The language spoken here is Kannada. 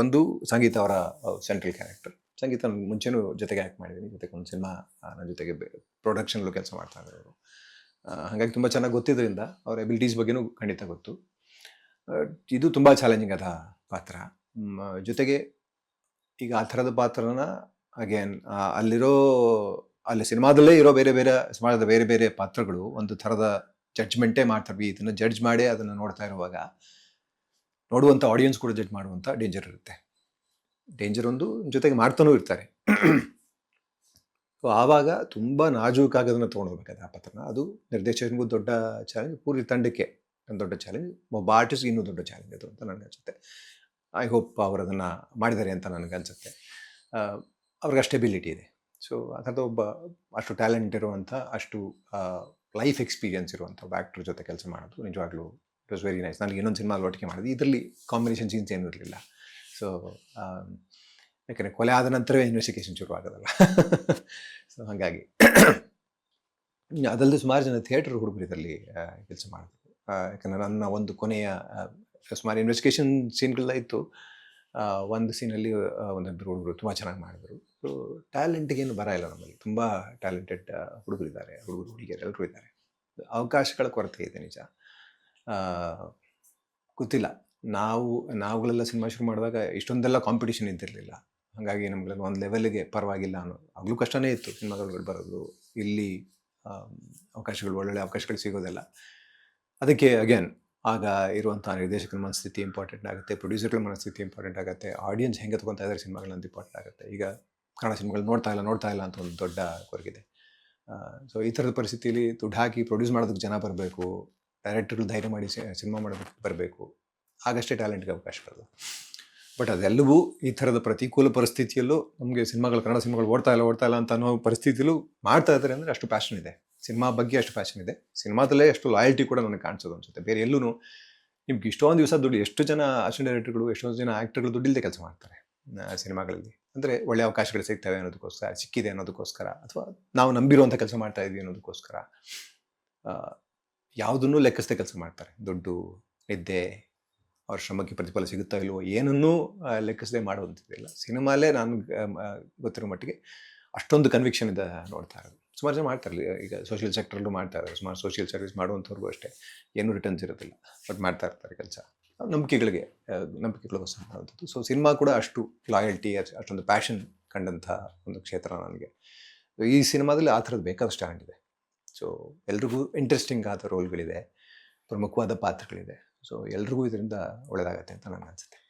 ಒಂದು ಸಂಗೀತ ಅವರ ಸೆಂಟ್ರಲ್ ಕ್ಯಾರೆಕ್ಟರ್ ಸಂಗೀತ ಮುಂಚೆನೂ ಜೊತೆಗೆ ಆ್ಯಕ್ಟ್ ಮಾಡಿದ್ದೀನಿ ಜೊತೆಗೆ ಒಂದು ಸಿನಿಮಾ ನನ್ನ ಜೊತೆಗೆ ಪ್ರೊಡಕ್ಷನ್ಲು ಕೆಲಸ ಮಾಡ್ತಾ ಇದ್ದಾರೆ ಅವರು ಹಾಗಾಗಿ ತುಂಬ ಚೆನ್ನಾಗಿ ಗೊತ್ತಿದ್ದರಿಂದ ಅವ್ರ ಎಬಿಲಿಟೀಸ್ ಬಗ್ಗೆನೂ ಖಂಡಿತ ಗೊತ್ತು. ಇದು ತುಂಬ ಚಾಲೆಂಜಿಂಗ್ ಆದ ಪಾತ್ರ. ಜೊತೆಗೆ ಈಗ ಆ ಥರದ ಪಾತ್ರನ ಅಗೇನ್ ಅಲ್ಲಿರೋ, ಅಲ್ಲಿ ಸಿನಿಮಾದಲ್ಲೇ ಇರೋ ಬೇರೆ ಬೇರೆ, ಸಿನಿಮಾದ ಬೇರೆ ಬೇರೆ ಪಾತ್ರಗಳು ಒಂದು ಥರದ ಜಡ್ಜ್ಮೆಂಟೇ ಮಾಡ್ತಾರೆ ಇದನ್ನು ಜಡ್ಜ್ ಮಾಡಿ ಅದನ್ನು ನೋಡ್ತಾ ಇರುವಾಗ ನೋಡುವಂಥ ಆಡಿಯನ್ಸ್ ಕೂಡ ಜಡ್ಜ್ ಮಾಡುವಂಥ ಡೇಂಜರ್ ಇರುತ್ತೆ. ಡೇಂಜರ್ ಒಂದು ಜೊತೆಗೆ ಮಾಡ್ತಾನೂ ಇರ್ತಾರೆ. ಸೊ ಆವಾಗ ತುಂಬ ನಾಜೂಕಾಗೋದನ್ನು ತೊಗೊಂಡೋಗ್ಬೇಕಾದ್ರೆ ಆ ಪತ್ರನ. ಅದು ನಿರ್ದೇಶಕನಿಗೂ ದೊಡ್ಡ ಚಾಲೆಂಜ್ ಪೂರಿ ತಂಡಕ್ಕೆ ಒಂದು ದೊಡ್ಡ ಚಾಲೆಂಜ್ ಒಬ್ಬ ಆರ್ಟಿಸ್ಟ್ಗೆ ಇನ್ನೂ ದೊಡ್ಡ ಚಾಲೆಂಜ್ ಅದು ಅಂತ ನನಗೆ ಅನಿಸುತ್ತೆ. ಐ ಹೋಪ್ ಅವರು ಅದನ್ನು ಮಾಡಿದ್ದಾರೆ ಅಂತ ನನಗೆ ಅನಿಸುತ್ತೆ. ಅವ್ರಿಗೆ ಅಷ್ಟು ಎಬಿಲಿಟಿ ಇದೆ. ಸೊ ಅಂಥದ್ದು ಒಬ್ಬ ಅಷ್ಟು ಟ್ಯಾಲೆಂಟ್ ಇರುವಂಥ ಅಷ್ಟು ಲೈಫ್ ಎಕ್ಸ್ಪೀರಿಯನ್ಸ್ ಇರುವಂಥ ಒಬ್ಬ ಆ್ಯಕ್ಟ್ರ್ ಜೊತೆ ಕೆಲಸ ಮಾಡೋದು ನಿಜವಾಗ್ಲೂ ಇಟ್ ವಾಸ್ ವೆರಿ ನೈಸ್ ನನಗೆ ಇನ್ನೊಂದು ಸಿನಿಮಾ ಒಟ್ಟಿಗೆ ಮಾಡಿದೆ. ಇದರಲ್ಲಿ ಕಾಂಬಿನೇಷನ್ ಸೀನ್ಸ್ ಏನೂ ಇರಲಿಲ್ಲ. ಸೊ ಯಾಕಂದರೆ ಕೊಲೆ ಆದ ನಂತರವೇ ಇನ್ವೆಸ್ಟಿಗೇಷನ್ ಶುರು ಆಗೋದಲ್ಲ ಸೊ ಹಾಗಾಗಿ ಅದಲ್ಲದೆ ಸುಮಾರು ಜನ ಥಿಯೇಟರ್ ಹುಡುಗರು ಇದರಲ್ಲಿ ಕೆಲಸ ಮಾಡಿದ್ರು. ಯಾಕಂದರೆ ನನ್ನ ಒಂದು ಕೊನೆಯ ಸುಮಾರು ಇನ್ವೆಸ್ಟಿಗೇಷನ್ ಸೀನ್ಗಳೆಲ್ಲ ಇತ್ತು. ಒಂದು ಸೀನಲ್ಲಿ ಒಂದಿಬ್ಬರು ಹುಡುಗರು ತುಂಬ ಚೆನ್ನಾಗಿ ಮಾಡಿದ್ರು. ಸೊ ಟ್ಯಾಲೆಂಟಿಗೇನು ಬರ ಇಲ್ಲ ನಮ್ಮಲ್ಲಿ. ತುಂಬ ಟ್ಯಾಲೆಂಟೆಡ್ ಹುಡುಗರಿದ್ದಾರೆ ಹುಡುಗರು, ಹುಡುಗಿಯರು ಎಲ್ಲರೂ ಇದ್ದಾರೆ. ಅವಕಾಶಗಳ ಕೊರತೆ ಇದೆ ನಿಜ. ಗೊತ್ತಿಲ್ಲ. ನಾವು, ನಾವುಗಳೆಲ್ಲ ಸಿನಿಮಾ ಶುರು ಮಾಡಿದಾಗ ಇಷ್ಟೊಂದೆಲ್ಲ ಕಾಂಪಿಟೇಷನ್ ಇದ್ದಿರಲಿಲ್ಲ. ಹಾಗಾಗಿ ನಮ್ಗೆ ಒಂದು ಲೆವೆಲ್ಗೆ ಪರವಾಗಿಲ್ಲ ಅನ್ನೋ, ಆಗಲೂ ಕಷ್ಟನೇ ಇತ್ತು ಸಿನಿಮಾಗಳು ಬರೋದು. ಇಲ್ಲಿ ಅವಕಾಶಗಳು, ಒಳ್ಳೊಳ್ಳೆ ಅವಕಾಶಗಳು ಸಿಗೋದಿಲ್ಲ. ಅದಕ್ಕೆ ಅಗೇನ್ ಆಗ ಇರುವಂಥ ನಿರ್ದೇಶಕರ ಮನಸ್ಥಿತಿ ಇಂಪಾರ್ಟೆಂಟ್ ಆಗುತ್ತೆ ಪ್ರೊಡ್ಯೂಸರ್ಗಳ ಮನಸ್ಥಿತಿ ಇಂಪಾರ್ಟೆಂಟ್ ಆಗುತ್ತೆ ಆಡಿಯನ್ಸ್ ಹೆಂಗೆ ತಗೊತಾ ಇದ್ದಾರೆ ಸಿನಿಮಾಗಳಂತ ಇಂಪಾರ್ಟೆಂಟ್ ಆಗುತ್ತೆ. ಈಗ ಕನ್ನಡ ಸಿನಿಮಾಗಳು ನೋಡ್ತಾ ಇಲ್ಲ ನೋಡ್ತಾ ಇಲ್ಲ ಅಂತ ಒಂದು ದೊಡ್ಡ ಕೊರಗಿದೆ. ಸೊ ಈ ಥರದ ಪರಿಸ್ಥಿತಿಯಲ್ಲಿ ದುಡ್ಡು ಹಾಕಿ ಪ್ರೊಡ್ಯೂಸ್ ಮಾಡೋದಕ್ಕೆ ಜನ ಬರಬೇಕು. ಡೈರೆಕ್ಟರ್ಗಳು ಧೈರ್ಯ ಮಾಡಿ ಸಿನಿಮಾ ಮಾಡಬೇಕು ಬರಬೇಕು. ಆಗಷ್ಟೇ ಟ್ಯಾಲೆಂಟ್ಗೆ ಅವಕಾಶ ಬರೋದು ಬಟ್ ಅದೆಲ್ಲವೂ ಈ ಥರದ ಪ್ರತಿಕೂಲ ಪರಿಸ್ಥಿತಿಯಲ್ಲೂ ನಮಗೆ ಸಿನಿಮಾಗಳು, ಕನ್ನಡ ಸಿನಿಮಾಗಳು ಓಡ್ತಾ ಇಲ್ಲ ಓಡ್ತಾ ಇಲ್ಲ ಅಂತ ಅನ್ನೋ ಪರಿಸ್ಥಿತಿಯಲ್ಲೂ ಮಾಡ್ತಾ ಇದ್ದಾರೆ ಅಂದರೆ ಅಷ್ಟು ಪ್ಯಾಷನ್ ಇದೆ. ಸಿನಿಮಾ ಬಗ್ಗೆ ಅಷ್ಟು ಪ್ಯಾಷನ್ ಇದೆ. ಸಿನಿಮಾದಲ್ಲೇ ಅಷ್ಟು ಲಾಯಲ್ಟಿ ಕೂಡ ನನಗೆ ಕಾಣಿಸೋದು ಅನಿಸುತ್ತೆ. ಬೇರೆ ಎಲ್ಲೂ ನಿಮ್ಗೆ ಇಷ್ಟೊಂದು ದಿವಸ ದುಡ್ಡು, ಎಷ್ಟು ಜನ ಅಸಿಸ್ಟೆಂಟ್ ಡೈರೆಕ್ಟರ್ಗಳು ಎಷ್ಟೊಂದು ಜನ ಆ್ಯಕ್ಟರ್ಗಳು ದುಡ್ಡಿಲ್ಲದೆ ಕೆಲಸ ಮಾಡ್ತಾರೆ ಸಿನಿಮಾಗಳಲ್ಲಿ. ಅಂದರೆ ಒಳ್ಳೆ ಅವಕಾಶಗಳು ಸಿಗ್ತವೆ ಅನ್ನೋದಕ್ಕೋಸ್ಕರ, ಸಿಕ್ಕಿದೆ ಅನ್ನೋದಕ್ಕೋಸ್ಕರ, ಅಥವಾ ನಾವು ನಂಬಿರುವಂಥ ಕೆಲಸ ಮಾಡ್ತಾ ಇದ್ವಿ ಅನ್ನೋದಕ್ಕೋಸ್ಕರ ಯಾವುದನ್ನೂ ಲೆಕ್ಕಿಸದೆ ಕೆಲಸ ಮಾಡ್ತಾರೆ. ದುಡ್ಡು, ನಿದ್ದೆ, ಅವ್ರ ಶ್ರಮಕ್ಕೆ ಪ್ರತಿಫಲ ಸಿಗುತ್ತಾ ಇಲ್ವೋ ಏನನ್ನೂ ಲೆಕ್ಕಿಸದೆ ಮಾಡುವಂಥದ್ದಿಲ್ಲ. ಸಿನಿಮಾಲೇ ನಾನು ಗೊತ್ತಿರೋ ಮಟ್ಟಿಗೆ ಅಷ್ಟೊಂದು ಕನ್ವಿಕ್ಷನ್ ಇದೆ ನೋಡ್ತಾ ಇರೋದು. ಸುಮಾರು ಜನ ಮಾಡ್ತಾರೆ. ಈಗ ಸೋಷಿಯಲ್ ಸೆಕ್ಟರಲ್ಲೂ ಮಾಡ್ತಾರೆ ಸುಮಾರು ಸೋಷಿಯಲ್ ಸರ್ವಿಸ್ ಮಾಡುವಂಥವ್ರಿಗೂ ಅಷ್ಟೇ. ಏನೂ ರಿಟರ್ನ್ಸ್ ಇರೋದಿಲ್ಲ. ಬಟ್ ಮಾಡ್ತಾ ಇರ್ತಾರೆ ಕೆಲಸ. ನಂಬಿಕೆಗಳಿಗೆ ನಂಬಿಕೆಗಳು ನಂಬಿಕೆಗಳಿಗೋಸ್ಕರ ಮಾಡುವಂಥದ್ದು. ಸೊ ಸಿನಿಮಾ ಕೂಡ ಅಷ್ಟು ಲಾಯಲ್ಟಿ ಅಷ್ಟೊಂದು ಪ್ಯಾಷನ್ ಕಂಡಂಥ ಒಂದು ಕ್ಷೇತ್ರ ನನಗೆ. ಈ ಸಿನಿಮಾದಲ್ಲಿ ಆ ಥರದ್ದು ಬೇಕಾದಷ್ಟು ಸ್ಟ್ಯಾಂಡ್ ಇದೆ. ಸೊ ಎಲ್ರಿಗೂ ಇಂಟ್ರೆಸ್ಟಿಂಗ್ ಆದ ರೋಲ್ಗಳಿದೆ ಪ್ರಮುಖವಾದ ಪಾತ್ರಗಳಿದೆ. ಸೊ ಎಲ್ರಿಗೂ ಇದರಿಂದ ಒಳ್ಳೆಯದಾಗತ್ತೆ ಅಂತ ನನಗೆ ಅನಿಸುತ್ತೆ